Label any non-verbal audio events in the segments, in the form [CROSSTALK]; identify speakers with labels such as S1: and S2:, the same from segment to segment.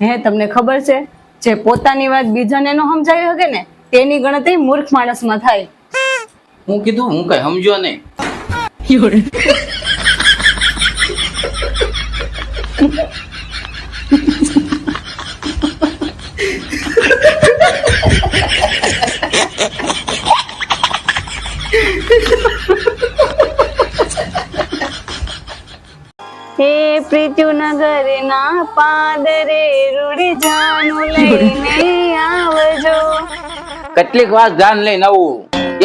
S1: હે તમને ખબર છે? જે પોતાની વાત બીજાને ન સમજાવી શકે ને તેની ગણતરી મૂર્ખ માણસમાં થાય.
S2: હું કીધું હું કઈ સમજો નહીં
S1: હે પ્રીત્યુનગર ના પાદરે રૂડી જાનું લઈને આવજો.
S2: કેટલીક વાર જાન લઈને આવું.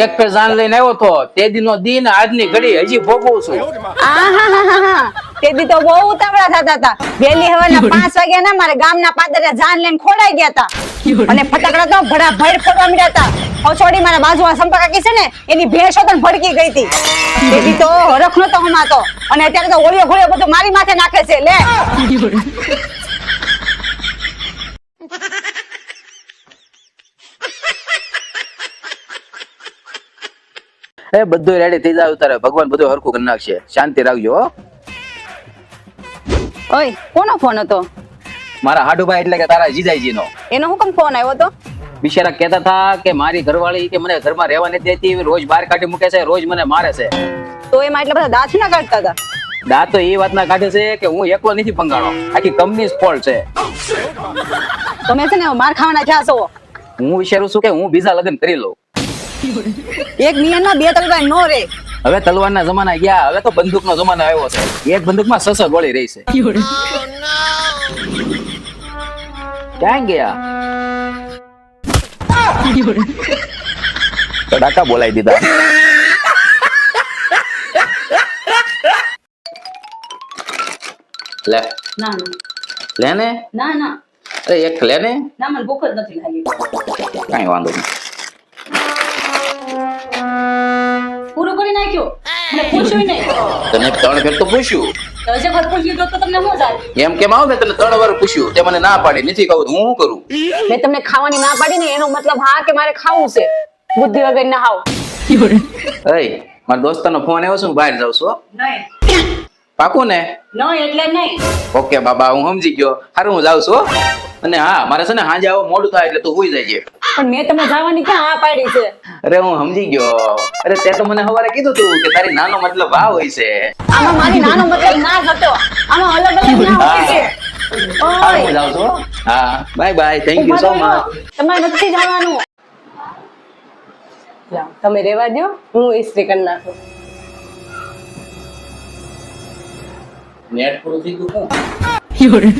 S2: એક ફેર જાન લઈને આવ્યો તો તે દીનો દિન આજની ઘડી હજી ભોગવું છું.
S1: આહાહાહા. તે દી તો બહુ ઉતાવળા થતા હતા. વહેલી હવાના [LAUGHS] પાંચ વાગ્યા ના મારે ગામના પાદરે જાન લઈને ખોડાઈ ગયા હતા. અને ફટાકડા તો ભડા ભર ફોડવા મળ્યા હતા. ઓછોડી મારા બાજુમાં સંપર્ક છે ને એની ભેંસો તો ભડકી ગઈ હતી. તે દી તો હરખ તો હમાતો. અને અત્યારે તો ઓળિયો ઘોળિયો બધું મારી માથે નાખે છે લે.
S2: એ બધું રેડી થઈ જાય તારે ભગવાન બધું હરખું કરી નાખશે. શાંતિ રાખજો
S1: ઓય કોનો ફોન હતો?
S2: મારા હાડુભાઈ એટલે કે તારા જીજાઈજી નો
S1: એનો હું કેમ ફોન આવ્યો તો?
S2: બિચારા કહેતા હતા કે મારી ઘરવાળી કે મને ઘરમાં રહેવા નથી દેતી રોજ બહાર કાઢી મૂકે છે રોજ મને મારે છે.
S1: તો એમાં એટલા બધા દાંત ના કાઢતા હતા?
S2: દાંત તો એ વાતના કાઢે છે કે હું એકલો નથી ભંગાણો. આખી કંપની ફોલ્ટ છે.
S1: તમે છે ને માર ખાવાના થયા છો.
S2: હું વિચારું છું કે હું બીજા લગ્ન કરી લઉં.
S1: એક નિયમ બે તલવાર નો રે.
S2: હવે તલવારના જમાના ગયા હવે તો બંદૂકનો જમાનો આવ્યો છે. એક બંદૂકમાં સસ ગોળી રહી છે. ક્યાં ગયા તો ડાકા બોલાવી દીધા લે
S1: ના
S2: લે ને
S1: ના ના
S2: અરે એક લે ને
S1: ના મને ભૂખ જ નથી લાગી
S2: કાઈ વાંધો નહીં
S1: પૂરું કરી નાખ્યું મને પૂછ્યું નહીં.
S2: તને ત્રણ ફેર તો પૂછ્યું.
S1: તો હજી પૂછ્યું તો તો તમને શું
S2: એમ કેમ આવ મેં તને ત્રણ વાર પૂછ્યું. તે મને ના પાડી. નથી કહું હું શું કરું?
S1: મેં તમને ખાવાની ના પાડી ને એનો મતલબ હા કે મારે ખાવું છે. બુદ્ધિ વગર ના હાવ
S2: અય મારા દોસ્તાનો ફોન આવ્યો છે હું બહાર જાઉં છું.
S1: નહીં.
S2: પાકું ને?
S1: નહીં એટલે નહીં.
S2: ઓકે બાબા હું સમજી ગયો. હારું હું જાઉં છું અને હા મારે છે ને સાંજે આવો મોડું થાય એટલે તું હોઈ જાય
S1: પણ મેં તમને જવાની ક્યાં હા પાડી છે?
S2: અરે હું સમજી ગયો. અરે તે તો મને સવારે કીધું તું કે તારી નાનો મતલબ આ હોય છે.
S1: આમાં મારી નાનો મતલબ ના હતો. આમાં અલગ અલગ ના હોય છે.
S2: હારું હું
S1: ઓય.
S2: જાઉં છું હા. Bye bye thank you so much
S1: તમારે નથી જવાનું. તમે રેવા દો હું ઇસ્ત્રી કરી નાખું.
S2: નેટ પૂરું થઈ ગયું